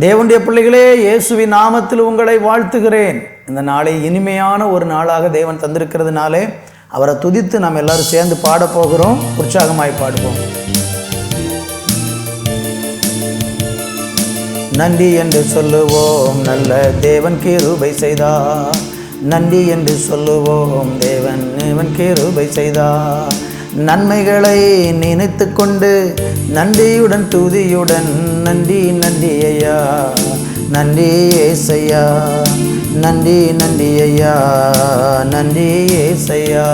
தேவனுடைய பிள்ளைகளே இயேசுவின் நாமத்தில் உங்களை வாழ்த்துகிறேன். இந்த நாளை இனிமையான ஒரு நாளாக தேவன் தந்திருக்கிறதுனாலே அவரை துதித்து நாம் எல்லாரும் சேர்ந்து பாடப் போகிறோம். உற்சாகமாய் பாடுவோம். நன்றி என்று சொல்லுவோம் நல்ல தேவன் கிருபை செய்தா. நன்றி என்று சொல்லுவோம் தேவன் தேவன் கிருபை செய்தா. நன்மைகளை நினைத்து கொண்டு நன்றியுடன் துதியுடன் நன்றி நன்றி ஐயா நன்றி ஏசையா நன்றி நன்றி ஐயா நன்றி ஏசையா.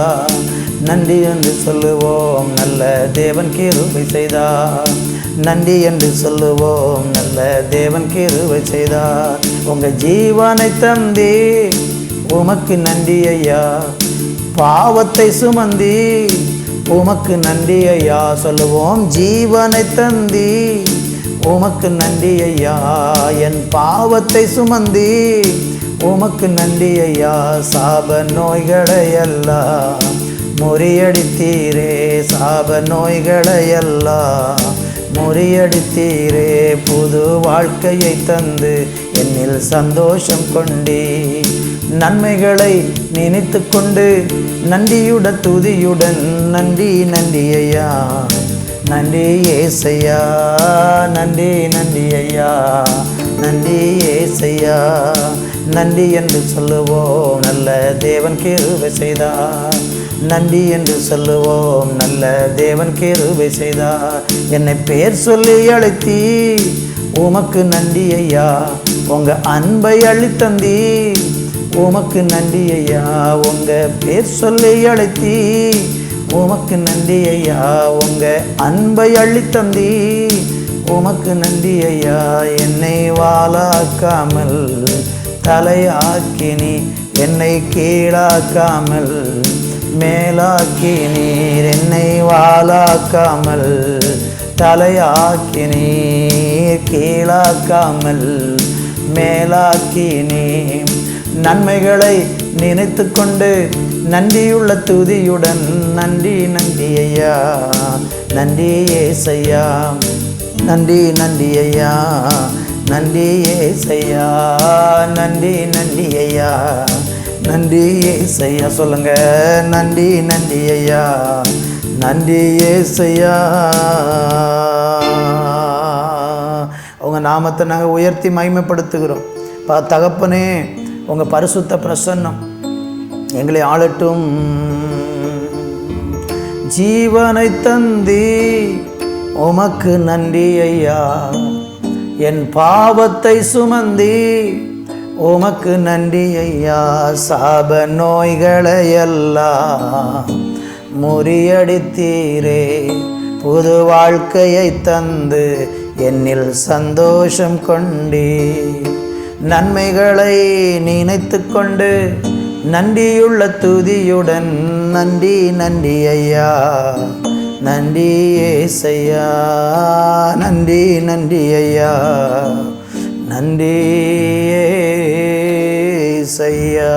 நன்றி என்று சொல்லுவோம் நல்ல தேவன் கிருபை செய்தார் நன்றி என்று சொல்லுவோம் நல்ல தேவன் கிருபை செய்தார் உங்கள் ஜீவனை தந்தி உமக்கு நன்றி ஐயா. பாவத்தை சுமந்தி உமக்கு நன்றி ஐயா சொல்லுவோம். ஜீவனை தந்தி உமக்கு நன்றி ஐயா என் பாவத்தை சுமந்தி உமக்கு நன்றி ஐயா சாப நோய்களை எல்லாம் முறியடித்தீரே சாப நோய்களை எல்லாம் முறியடித்தீரே புது வாழ்க்கையை தந்து என்னில் சந்தோஷம் கொண்டே நன்மைகளை நினைத்து கொண்டு நன்றியுட துதியுடன் நன்றி நன்றி ஐயா நன்றி ஏசையா நன்றி நன்றி ஐயா நன்றி ஏசையா நன்றி என்று சொல்லுவோம் நல்ல தேவன் கேருவை செய்தார். நன்றி என்று சொல்லுவோம் நல்ல தேவன் கேருவை செய்தார். என்னை பேர் சொல்லி அழைத்தி உமக்கு நன்றி ஐயா உங்க அன்பை அளித்தந்தி உமக்கு நன்றி ஐயா. உங்க பேர் சொல்லி அழைத்தி. உமக்கு நன்றி ஐயா. உங்க அன்பை அள்ளித்தந்தி உமக்கு நன்றி ஐயா. என்னை வாழாக்காமல் தலையாக்கினி என்னை கீழாக்காமல் மேலாக்கி நீர் என்னை வாழாக்காமல் தலையாக்கி நீர் கீழாக்காமல் மேலாக்கி நீர் நன்மைகளை நினைத்து கொண்டு நன்றியுள்ள துதியுடன் நன்றி நன்றி ஐயா நன்றி ஏசையா நன்றி நன்றி ஐயா நன்றி ஏசையா நன்றி நன்றி ஐயா நன்றி ஏசையா சொல்லுங்க நன்றி நன்றி ஐயா நன்றி ஏசையா. உங்கள் நாமத்தை நாங்கள் உயர்த்தி மகிமைப்படுத்துகிறோம். பா தகப்பனே உங்கள் பரிசுத்த பிரசன்னம் எங்களை ஆளட்டும். ஜீவனை தந்தி உமக்கு நன்றி ஐயா. என் பாவத்தை சுமந்தி உமக்கு நன்றி ஐயா. சாப நோய்களை எல்லாம் முறியடித்தீரே. புது வாழ்க்கையை தந்து என்னில் சந்தோஷம் கொண்டே நன்மைகளை நினைத்து கொண்டு நன்றியுள்ள துதியுடன் நன்றி நன்றி ஐயா நன்றி ஏசையா நன்றி நன்றி ஐயா நன்றி ஏசையா.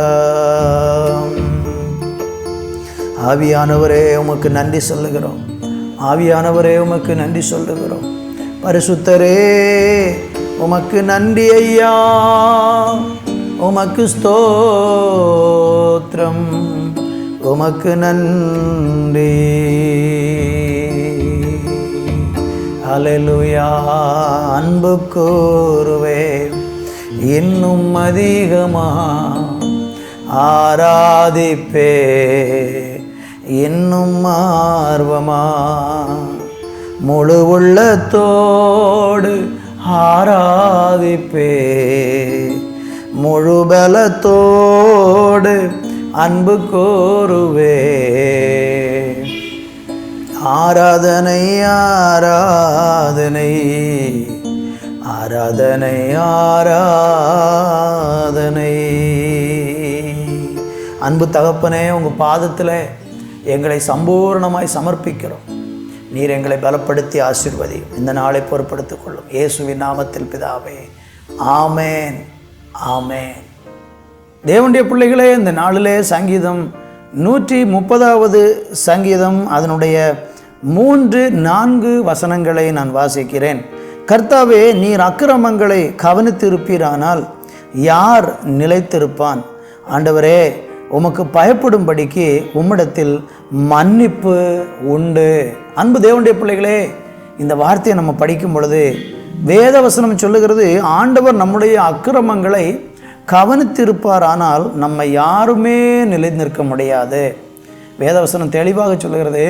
ஆவியானவரே உமக்கு நன்றி சொல்லுகிறோம். ஆவியானவரே உமக்கு நன்றி சொல்லுகிறோம். பரிசுத்தரே உமக்கு நன்றி ஐயா. உமக்கு ஸ்தோத்திரம். உமக்கு நன்றி. அலலுயா அன்பு கூறுவே. இன்னும் அதிகமா ஆராதிப்பே. இன்னும் ஆர்வமா. முழு உள்ளத்தோடு ஆராதிப்பே. முழுபலத்தோடு அன்பு கோருவே. ஆராதனை ஆராதனை ஆராதனை ஆராதனை. அன்பு தகப்பனே உங்கள் பாதத்தில் எங்களை சம்பூர்ணமாய் சமர்ப்பிக்கிறோம். நீர் எங்களை பலப்படுத்தி ஆசிர்வதி இந்த நாளை பொறுப்படுத்திக் கொள்ளும். இயேசுவின் நாமத்தில் பிதாவே ஆமேன் ஆமேன். தேவனுடைய பிள்ளைகளே இந்த நாளிலே சங்கீதம் நூற்றி முப்பதாவது சங்கீதம் அதனுடைய மூன்று நான்கு வசனங்களை நான் வாசிக்கிறேன். கர்த்தாவே நீர் அக்கிரமங்களை கவனித்திருப்பீரானால் யார் நிலைத்திருப்பான்? ஆண்டவரே உமக்கு பயப்படும்படிக்கு உம்மிடத்தில் மன்னிப்பு உண்டு. அன்பு தேவனுடைய பிள்ளைகளே இந்த வார்த்தையை நம்ம படிக்கும் பொழுது வேதவசனம் சொல்லுகிறது ஆண்டவர் நம்முடைய அக்கிரமங்களை கவனித்திருப்பார் ஆனால் நம்ம யாருமே நிலை நிற்க முடியாது. வேதவசனம் தெளிவாக சொல்லுகிறது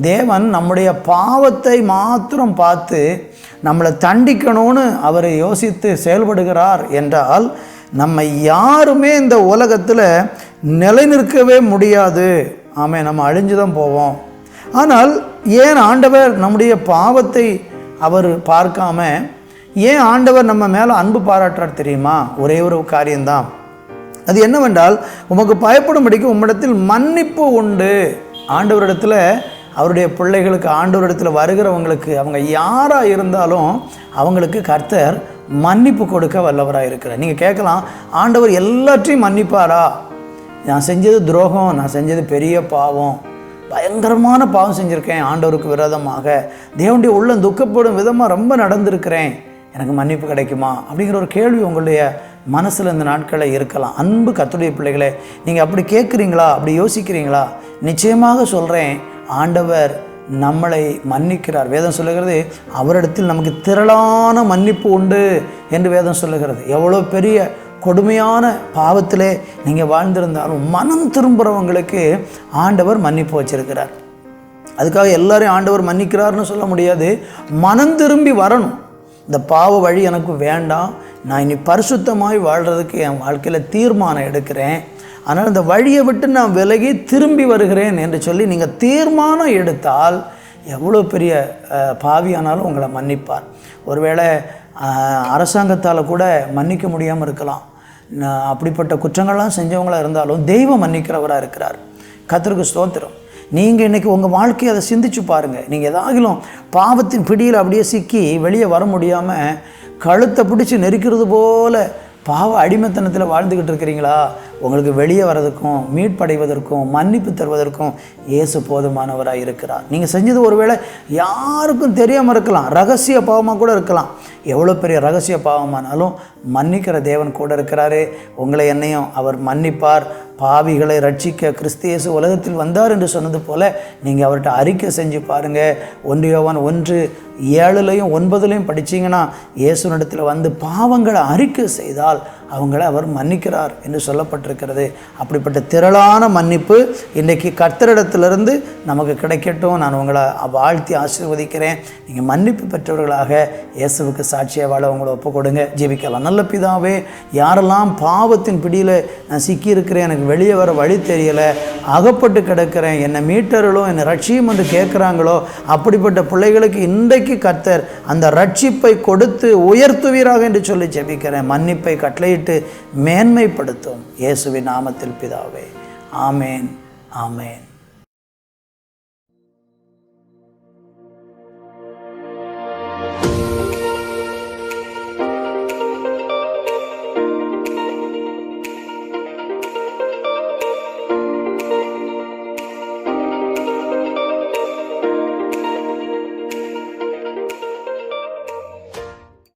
தேவன் நம்முடைய பாவத்தை மாத்திரம் பார்த்து நம்மளை தண்டிக்கணும்னு அவர் யோசித்து செயல்படுகிறார் என்றால் நம்ம யாருமே இந்த உலகத்தில் நிலை நிற்கவே முடியாது. ஆமாம் நம்ம அழிஞ்சு தான் போவோம். ஆனால் ஏன் ஆண்டவர் நம்முடைய பாவத்தை அவர் பார்க்காம ஏன் ஆண்டவர் நம்ம மேலே அன்பு பாராட்டுறார் தெரியுமா? ஒரே ஒரு காரியம்தான். அது என்னவென்றால் உமக்கு பயப்படும்படிக்கு உம்மிடத்தில் மன்னிப்பு உண்டு. ஆண்டவரிடத்தில் அவருடைய பிள்ளைகளுக்கு ஆண்டவரிடத்தில் வருகிறவங்களுக்கு அவங்க யாராக இருந்தாலும் அவங்களுக்கு கர்த்தர் மன்னிப்பு கொடுக்க வல்லவராக இருக்கிறார். நீங்கள் கேட்கலாம் ஆண்டவர் எல்லாற்றையும் மன்னிப்பாரா? நான் செஞ்சது துரோகம் நான் செஞ்சது பெரிய பாவம். பயங்கரமான பாவம் செஞ்சுருக்கேன். ஆண்டவருக்கு விரோதமாக. தேவனுடைய உள்ளம் துக்கப்படும் விதமாக ரொம்ப நடந்திருக்கிறேன். எனக்கு மன்னிப்பு கிடைக்குமா? அப்படிங்கிற ஒரு கேள்வி உங்களுடைய மனசில் இந்த நாட்களில் இருக்கலாம். அன்பு கத்துடைய பிள்ளைகளே நீங்கள் அப்படி கேட்குறீங்களா? அப்படி யோசிக்கிறீங்களா? நிச்சயமாக சொல்கிறேன் ஆண்டவர் நம்மளை மன்னிக்கிறார். வேதம் சொல்லுகிறது அவரிடத்தில் நமக்கு திரளான மன்னிப்பு உண்டு என்று வேதம் சொல்லுகிறது. எவ்வளோ பெரிய கொடுமையான பாவத்திலே நீங்கள் வாழ்ந்திருந்தாலும் மனம் திரும்புகிறவங்களுக்கு ஆண்டவர் மன்னிப்பு வச்சிருக்கிறார். அதுக்காக எல்லாரையும் ஆண்டவர் மன்னிக்கிறார்னு சொல்ல முடியாது. மனம் திரும்பி வரணும். இந்த பாவ வழி எனக்கு வேண்டாம். நான் இனி பரிசுத்தமாய் வாழ்கிறதுக்கு என் வாழ்க்கையில் தீர்மானம் எடுக்கிறேன். ஆனால் இந்த வழியை விட்டு நான் விலகி திரும்பி வருகிறேன் என்று சொல்லி நீங்கள் தீர்மானம் எடுத்தால் எவ்வளோ பெரிய பாவியானாலும் உங்களை மன்னிப்பார். ஒருவேளை அரசாங்கத்தால் கூட மன்னிக்க முடியாமல் இருக்கலாம். அப்படிப்பட்ட குற்றங்கள்லாம் செஞ்சவங்களாக இருந்தாலும் தெய்வம் மன்னிக்கிறவராக இருக்கிறார். கர்த்தருக்கு ஸ்தோத்திரம். நீங்கள் இன்றைக்கி உங்கள் வாழ்க்கையை அதை சிந்திச்சு பாருங்கள் நீங்கள் ஏதாகிலும் பாவத்தின் பிடியில் அப்படியே சிக்கி வெளியே வர முடியாமல் கழுத்தை பிடிச்சி நெரிக்கிறது போல பாவ அடிமைத்தனத்தில் வாழ்ந்துக்கிட்டு இருக்கிறீங்களா? உங்களுக்கு வெளியே வர்றதுக்கும் மீட்படைவதற்கும் மன்னிப்பு தருவதற்கும் இயேசு போதுமானவராக இருக்கிறார். நீங்கள் செஞ்சது ஒருவேளை யாருக்கும் தெரியாமல் இருக்கலாம். ரகசிய பாவமாக கூட இருக்கலாம். எவ்வளோ பெரிய ரகசிய பாவமானாலும் மன்னிக்கிற தேவன் கூட இருக்கிறாரு. உங்களை என்னையும் அவர் மன்னிப்பார். பாவிகளை ரட்சிக்க கிறிஸ்து இயேசு உலகத்தில் வந்தார் என்று சொன்னது போல் நீங்கள் அவர்கிட்ட அறிக்கை செஞ்சு பாருங்கள் ஒன்றியவன் ஒன்று ஏழுலையும் ஒன்பதுலையும் படிச்சீங்கன்னா இயேசுனிடத்தில் வந்து பாவங்களை அறிக்கை செய்தால் அவங்கள அவர் மன்னிக்கிறார் என்று சொல்லப்பட்டிருக்கிறது. அப்படிப்பட்ட திரளான மன்னிப்பு இன்றைக்கி கர்த்தரிடத்திலிருந்து நமக்கு கிடைக்கட்டும். நான் உங்களை வாழ்த்தி ஆசீர்வதிக்கிறேன். நீங்கள் மன்னிப்பு பெற்றவர்களாக இயேசுவுக்கு சாட்சியாக வாழ உங்களை ஒப்பு கொடுங்க ஜீவிக்கலாம் நல்ல பிதாவே யாரெல்லாம் பாவத்தின் பிடியில் நான் சிக்கியிருக்கிறேன் எனக்கு வெளியே வர வழி தெரியலை அகப்பட்டு கிடக்கிறேன் என்னை மீட்டர்களோ என்னை ரட்சியும் என்று கேட்குறாங்களோ அப்படிப்பட்ட பிள்ளைகளுக்கு இன்றைக்கு கர்த்தர் அந்த ரட்சிப்பை கொடுத்து உயர்த்துவீராக என்று சொல்லி ஜெபிக்கிறேன். மன்னிப்பை கட்டளையிட்டு மேன்மைப்படுத்தும். இயேசுவின் நாமத்தில் பிதாவே. ஆமேன். ஆமேன்.